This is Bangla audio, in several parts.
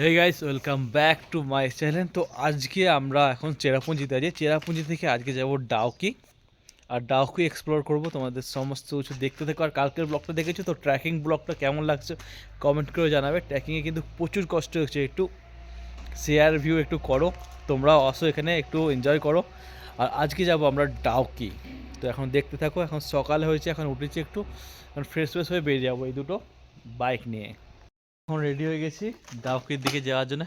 Hey guys welcome back to my channel তো আজকে আমরা এখন চেরাপুঞ্জিতে আছি। চেরাপুঞ্জি থেকে আজকে যাব ডাউকি। আর ডাউকি এক্সপ্লোর করব। তোমাদের সমস্ত কিছু দেখতে থাকো। আর কালকের ব্লগটা দেখেছ? তো ট্র্যাকিং ব্লগটা কেমন লাগছে? কমেন্ট করে জানাবে। ট্র্যাকিংয়ে কিন্তু প্রচুর কষ্ট হচ্ছে। একটু শেয়ার ভিউ একটু করো। তোমরাও আসো এখানে, একটু এনজয় করো। আর আজকে যাব আমরা ডাউকি। তো এখন দেখতে থাকো। এখন সকালে হয়েছে, এখন উঠেছি একটু। এখন ফ্রেশ ফ্রেশ হয়ে বেরিয়ে যাব এই দুটো বাইক নিয়ে। এখন রেডি হয়ে গেছি ডাউকির দিকে যাওয়ার জন্য।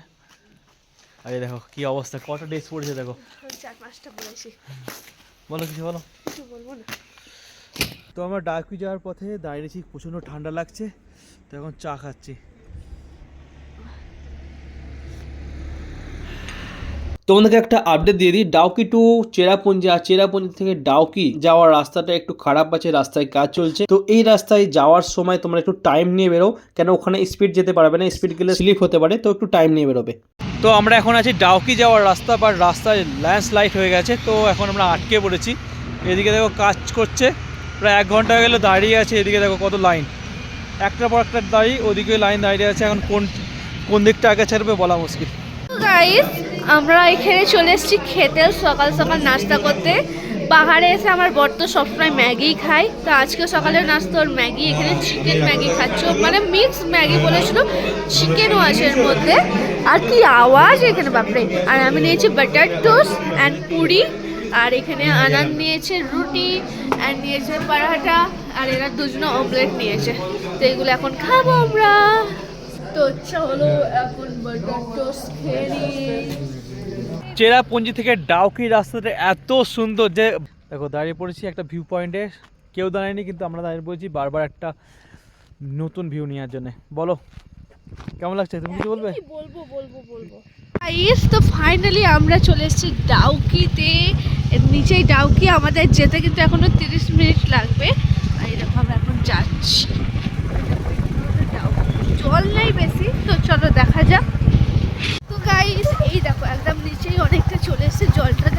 আরে দেখো কি অবস্থা কটা ড্রেস পড়েছে দেখো। চার পাঁচটা বলেছি। বলো কিছু বলো। কিছু বলব না। তো আমরা ডাউকি যাওয়ার পথে দাঁড়িয়েছি প্রচণ্ড ঠান্ডা লাগছে তো এখন চা খাচ্ছি। তোমাদেরকে একটা আপডেট দিয়ে দিই। ডাউকি টু চেরাপুঞ্জি আর চেরাপুঞ্জি থেকে ডাউকি যাওয়ার রাস্তাটা একটু খারাপ আছে রাস্তায় কাজ চলছে। তো এই রাস্তায় যাওয়ার সময় তোমরা একটু টাইম নিয়ে বেরো কেন ওখানে স্পিড যেতে পারবে না স্পিড গেলে স্লিপ হতে পারে তো একটু টাইম নিয়ে বেরোবে। তো আমরা এখন আছি ডাউকি যাওয়ার রাস্তা বা রাস্তায় ল্যান্ডস্লাইড হয়ে গেছে তো এখন আমরা আটকে পড়েছি। এদিকে দেখো কাজ করছে প্রায় এক ঘণ্টা গেলে দাঁড়িয়ে আছে এদিকে দেখো কত লাইন একটার পর একটা দাঁড়িয়ে ওদিকে লাইন দাঁড়িয়ে আছে এখন কোন কোন দিকটা আগে ছাড়বে বলা মুশকিল। গাইস আমরা এখানে চলে এসেছি খেতে, সকাল সকাল নাস্তা করতে। পাহাড়ে এসে আমার বর তো সবসময় ম্যাগি খায়। তো আজকে সকালে নাস্তা ওর ম্যাগি, এখানে চিকেন ম্যাগি খাচ্ছ মানে মিক্স ম্যাগি বলেছিল চিকেনও আছে এর মধ্যে। আর কি আওয়াজ এখানে, বাপরে! আর আমি নিয়েছি বাটার টোস্ট অ্যান্ড পুরি। আর এখানে আনন্দ নিয়েছে রুটি অ্যান্ড নিয়েছে পরাঠা আর এরা দুজনে অমলেট নিয়েছে। তো এগুলো এখন খাব আমরা। তো চলো এখন বার্গার টোস্ট খেয়ে চেরাপুঞ্জি থেকে ডাউকি রাস্তাটা এত সুন্দর যে দেখো দাঁড়িয়ে পড়েছি একটা ভিউ পয়েন্টে কেউ দাঁড়ায়নি কিন্তু আমরা দাঁড়িয়ে পড়েছি বারবার একটা নতুন ভিউ নেওয়ার জন্য। বলো কেমন লাগছে? তুমি কিছু বলবে? বলব বলব বলব। গাইস তো ফাইনালি আমরা চলে এসেছি ডাউকিতে। নিচেই ডাউকি আমাদের যেতে কিন্তু এখনও তিরিশ মিনিট লাগবে। আর এরকম আমরা এখন যাচ্ছি। জল নেই বেশি, তো চলো দেখা যাক। তো গাইস এই দেখো, একদম নিচেই অনেকটা চলে এসেছে জলটা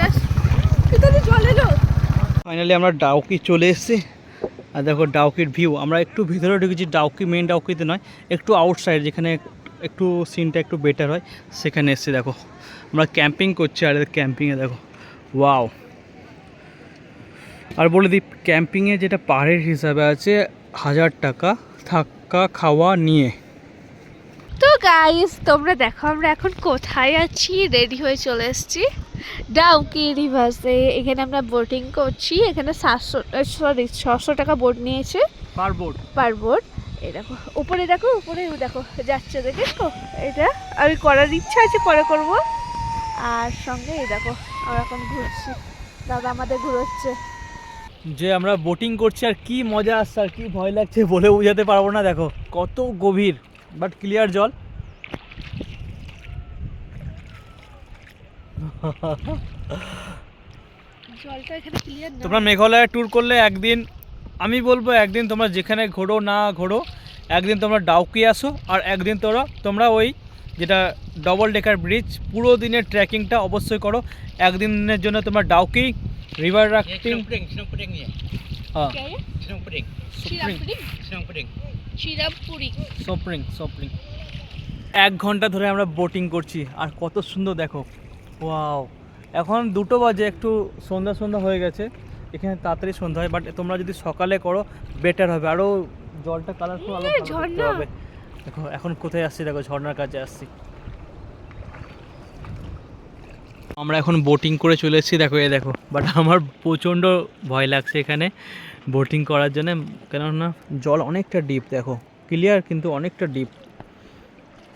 কোথায় জল এলো। ফাইনালি আমরা ডাউকি চলে এসেছি। আর দেখো ডাউকির ভিউ আমরা একটু ভিতরে ঢুকেছি, ডাউকি মেন ডাউকিতে নয়, একটু আউটসাইড যেখানে একটু সিনটা একটু বেটার হয়, সেখানে এসেছি, দেখো। আমরা ক্যাম্পিং করছি, আর ক্যাম্পিংয়ে দেখো। ওয়াও আর বলে দিই ক্যাম্পিংয়ে যেটা পাহাড়ের হিসাবে আছে, হাজার টাকা থাকা খাওয়া নিয়ে। গাইস তোমরা দেখো আমরা এখন কোথায় আছি? রেডি হয়ে চলে এসেছি ডাউকি রিভার্সে এখানে আমরা বোটিং করছি। এখানে সাতশো সরি ছশো টাকা বোট নিয়েছে। পার বোর্ড পার বোট এই দেখো উপরে দেখো উপরে দেখো যাচ্ছে দেখেছ এটা আমি করার ইচ্ছা আছে পরে করব। আর সঙ্গে এই দেখো আমরা এখন ঘুরছি। দাদা আমাদের ঘুরোচ্ছে। যে আমরা বোটিং করছি আর কি মজা আসছে আর কি ভয় লাগছে বলে বোঝাতে পারব না দেখো। কত গভীর বাট ক্লিয়ার জল জলটা এখানে ক্লিয়ার না তোমরা মেঘালয়ে ট্যুর করলে একদিন আমি বলব একদিন তোমরা যেখানে ঘোরো না ঘোরো একদিন তোমরা ডাউকি আসো আর একদিন তোমরা তোমরা ওই যেটা ডবল ডেকার ব্রিজ পুরো দিনের ট্রেকিংটা অবশ্যই করো। একদিনের জন্য তোমরা ডাউকি রিভার রাফটিং হ্যাঁ? সুপ্রিং সুপ্রিং সুপ্রিং। এক ঘণ্টা ধরে আমরা বোটিং করছি। আর কত সুন্দর দেখো। ওয়াও এখন দুটো বাজে একটু সন্ধ্যা সন্ধ্যা হয়ে গেছে। এখানে তাড়াতাড়ি সন্ধ্যা হয় বাট তোমরা যদি সকালে করো বেটার হবে। আরও জলটা কালারফুল আলো। হবে। দেখো এখন কোথায় আসছি? দেখো ঝর্নার কাছে আসছি। আমরা এখন বোটিং করে চলে এসেছি। দেখো এ দেখো। বাট আমার প্রচণ্ড ভয় লাগছে এখানে বোটিং করার জন্য। কেননা জল অনেকটা ডিপ দেখো। ক্লিয়ার কিন্তু অনেকটা ডিপ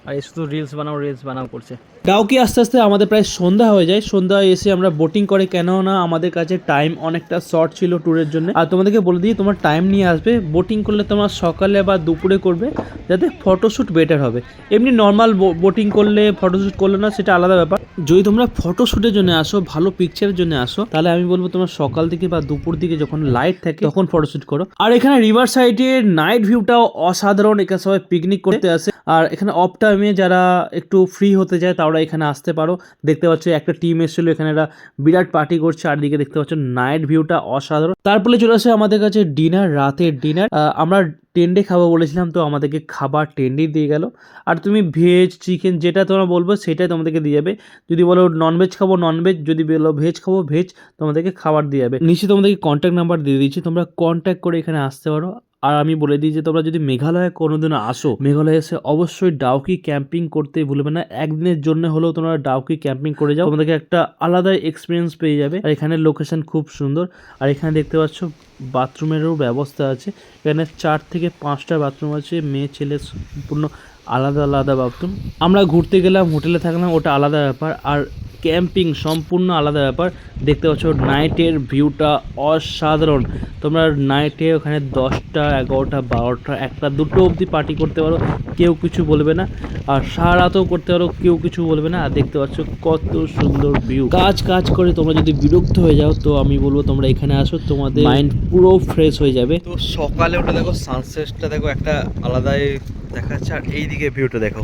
আর এ শুধু রিলস বানাও রিলস বানাও করছে। ডাউকি আস্তে আস্তে আমাদের প্রায় সন্ধ্যা হয়ে যায়। সন্ধ্যায় এসে আমরা বোটিং করে, কেননা আমাদের কাছে টাইম অনেকটা শর্ট ছিল ট্যুরের জন্য। আর তোমাদেরকে বলে দিই, তোমার টাইম নিয়ে আসবে। বোটিং করলে তোমার সকালে বা দুপুরে করবে, যাতে ফটোশ্যুট বেটার হবে। এমনি নর্মাল বোটিং করলে ফটোশ্যুট করলে না, সেটা আলাদা ব্যাপার। যদি তোমরা ফটোশ্যুটের জন্য আসো, ভালো পিকচারের জন্য আসো, তাহলে আমি বলব তোমার সকাল দিকে বা দুপুর দিকে যখন লাইট থাকে, তখন ফটোশ্যুট করো। আর এখানে রিভার সাইডের নাইট ভিউটাও অসাধারণ, এখানে সবাই পিকনিক করতে আসে। আর এখানে অফ টাইমে যারা একটু ফ্রি হতে যায় তারা এখানে আসতে পারো। দেখতে পাচ্ছ একটা টিম এসেছিল, এখানে একটা বিরাট পার্টি করছে। আর দিকে দেখতে পাচ্ছ নাইট ভিউটা অসাধারণ। তারপরে চলে আসে আমাদের কাছে ডিনার রাতের ডিনার আমরা টেন্ডে খাব বলেছিলাম, তো আমাদেরকে খাবার টেন্ডেই দিয়ে গেল। আর তুমি ভেজ চিকেন যেটা তোমরা বলব সেটাই তোমাদেরকে দিয়ে যাবে। যদি বলো ননভেজ খাব ননভেজ যদি বলো ভেজ খাব ভেজ তোমাদেরকে খাবার দিয়ে যাবে। নিচে তোমাদেরকে কন্ট্যাক্ট নাম্বার দিয়ে দিচ্ছি। তোমরা কন্ট্যাক্ট করে এখানে আসতে পারো। আর আমি বলে দিই যে তোমরা যদি মেঘালয়ে কোনোদিনও আসো, মেঘালয়ে এসে অবশ্যই ডাউকি ক্যাম্পিং করতে ভুলবে না। একদিনের জন্য হলেও তোমরা ডাউকি ক্যাম্পিং করে যাও। তোমাদেরকে একটা আলাদা এক্সপিরিয়েন্স পেয়ে যাবে। আর এখানে লোকেশন খুব সুন্দর। আর এখানে দেখতে পাচ্ছ বাথরুমেরও ব্যবস্থা আছে। এখানে চার থেকে পাঁচটা বাথরুম আছে। মেয়ে, ছেলে সম্পূর্ণ আলাদা আলাদা বাথরুম আমরা ঘুরতে গেলাম, হোটেলে থাকলাম, ওটা আলাদা ব্যাপার। আর ক্যাম্পিং সম্পূর্ণ আলাদা ব্যাপার। দেখতে পাচ্ছ নাইটের ভিউটা অসাধারণ। তোমরা নাইটে ওখানে দশটা এগারোটা বারোটা একটা দুটো অবধি পার্টি করতে পারো কেউ কিছু বলবে না। আর সারা রাতেও করতে পারো কেউ কিছু বলবে না। আর দেখতে পাচ্ছ কত সুন্দর ভিউ কাজ কাজ করে তোমরা যদি বিরক্ত হয়ে যাও তো আমি বলব তোমরা এখানে আসো তোমাদের মাইন্ড পুরো ফ্রেশ হয়ে যাবে। তো সকালে ওটা দেখো সানসেটটা দেখো একটা আলাদাই দেখাচ্ছে। আর এইদিকে ভিউটা দেখো!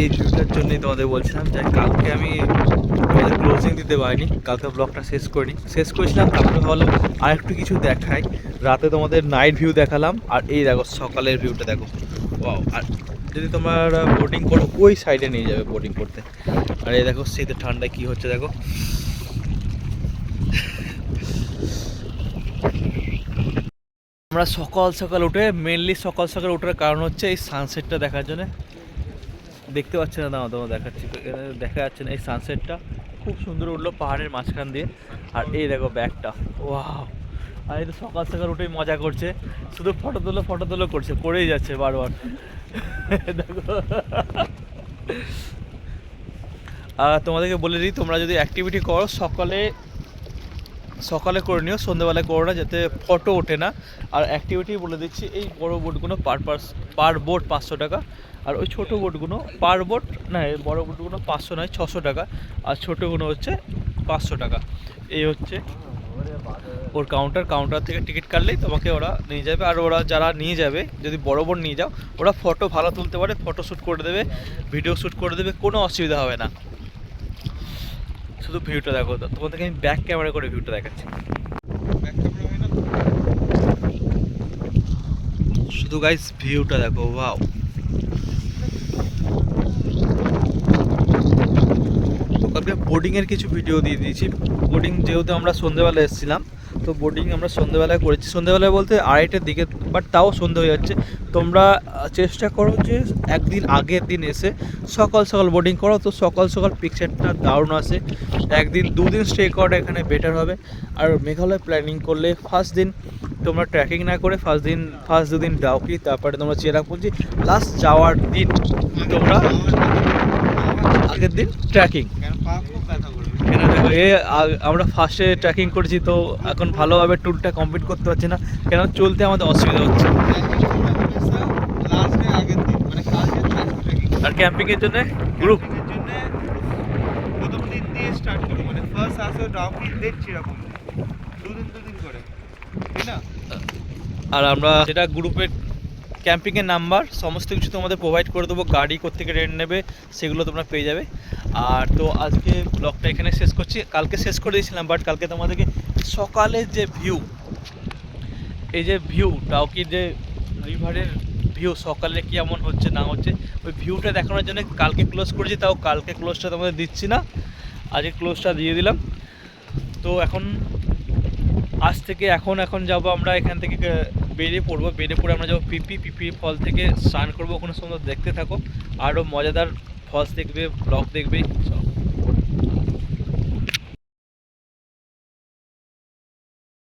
এই ভিউটার জন্যই তোমাদের বলছিলাম যে কালকে আমি ক্লোজিং দিতে পারিনি, কালকে ব্লগটা শেষ করিনি। শেষ করেছিলাম, তারপরে ভাবলাম আর একটু কিছু দেখাই। রাতে তোমাদের নাইট ভিউ দেখালাম, আর এই দেখো সকালের ভিউটা দেখো। ওয়াও আর যদি তোমার বোটিং করো, ওই সাইডে নিয়ে যাবে বোটিং করতে। আর এই দেখো শীতের ঠান্ডায় কী হচ্ছে দেখো। আমরা সকাল সকাল উঠে মেনলি সকাল সকাল ওঠার কারণ হচ্ছে এই সানসেটটা দেখার জন্য। দেখতে পাচ্ছে না, দাঁড়াও তোমার দেখাচ্ছি। দেখা যাচ্ছে না, এই সানসেটটা খুব সুন্দর উঠল পাহাড়ের মাঝখান দিয়ে। আর এই দেখো ব্যাগটা, ওয়াও। আর এই তো সকাল সকাল উঠেই মজা করছে। শুধু ফটো তোলো ফটো তোলো করছে করেই যাচ্ছে বারবার। দেখো। আর তোমাদেরকে বলে দিই, তোমরা যদি অ্যাক্টিভিটি করো, সকালে সকালে করে নিও সন্ধ্যেবেলায় করো না, যাতে ফটো ওঠে না। আর অ্যাক্টিভিটি বলে দিচ্ছি, এই বড় বোটগুলো পার পার পার বোট পাঁচশো টাকা। আর ওই ছোটো বোটগুলো পার বোট না বড়ো বোটগুলো পাঁচশো নয় ছশো টাকা। আর ছোটোগুলো হচ্ছে পাঁচশো টাকা। এই হচ্ছে ওর কাউন্টার কাউন্টার থেকে টিকিট কাটলেই তোমাকে ওরা নিয়ে যাবে। আর ওরা যারা নিয়ে যাবে যদি বড় বোট নিয়ে যাও ওরা ফটো ভালো তুলতে পারে ফটো শ্যুট করে দেবে ভিডিও শ্যুট করে দেবে কোনো অসুবিধা হবে না। শুধু ভিউটা দেখো তোমাদেরকে আমি ব্যাক ক্যামেরা করে ভিউটা দেখাচ্ছি। শুধু গাইস ভিউটা দেখো ওয়াও কালকে বোর্ডিংয়ের কিছু ভিডিও দিয়ে দিয়েছি। বোর্ডিং যেহেতু আমরা সন্ধ্যেবেলা এসেছিলাম, তো বোর্ডিং আমরা সন্ধ্যেবেলায় করেছি। সন্ধ্যেবেলায় বলতে আড়াইটের দিকে বাট তাও সন্ধ্যে হয়ে যাচ্ছে। তোমরা চেষ্টা করো যে একদিন আগের দিন এসে সকাল সকাল বোর্ডিং করো। তো সকাল সকাল পিকচারটা দারুণ আসে। একদিন, দুদিন স্টে করা এখানে বেটার হবে। আর মেঘালয় প্ল্যানিং করলে ফার্স্ট দিন তোমরা ট্রেকিং না করে ফার্স্ট দিন ফার্স্ট দুদিন ডাউকি তারপরে তোমরা চেরাপুঞ্জি। লাস্ট যাওয়ার দিন তোমরা আগের দিন ট্রেকিং কেন দেখো এ আমরা ফার্স্টে ট্রেকিং করেছি তো এখন ভালোভাবে ট্যুরটা কমপ্লিট করতে পারছি না। কেন চলতে আমাদের অসুবিধা হচ্ছে। আর ক্যাম্পিংয়ের জন্য গ্রুপ আর আমরা যেটা গ্রুপের ক্যাম্পিংয়ের নাম্বার, সমস্ত কিছু তোমাদের প্রোভাইড করে দেবো, গাড়ি কোথেকে রেন্ট নেবে সেগুলো তোমরা পেয়ে যাবে। আর তো আজকে ব্লগটা এখানে শেষ করছি, কালকে শেষ করে দিয়েছিলাম বাট কালকে তোমাদেরকে সকালের যে ভিউ এই যে ভিউ টাউকির যে রিভারের ভিউ সকালে কেমন হচ্ছে, না হচ্ছে, ওই ভিউটা দেখানোর জন্য কালকে ক্লোজ করেছি, তাও কালকে ক্লোজটা তোমাদের দিচ্ছি না। আজকে ক্লোজটা দিয়ে দিলাম। তো এখন আজ থেকে এখন এখন যাব আমরা এখান থেকে বেরিয়ে পড়ব। বেরিয়ে পড়ে আমরা যাব পিপি পিপি ফল থেকে স্নান করব। ওখানে সুন্দর দেখতে থাকো। আরও মজাদার ফলস দেখবে, ব্লগ দেখবে, সব।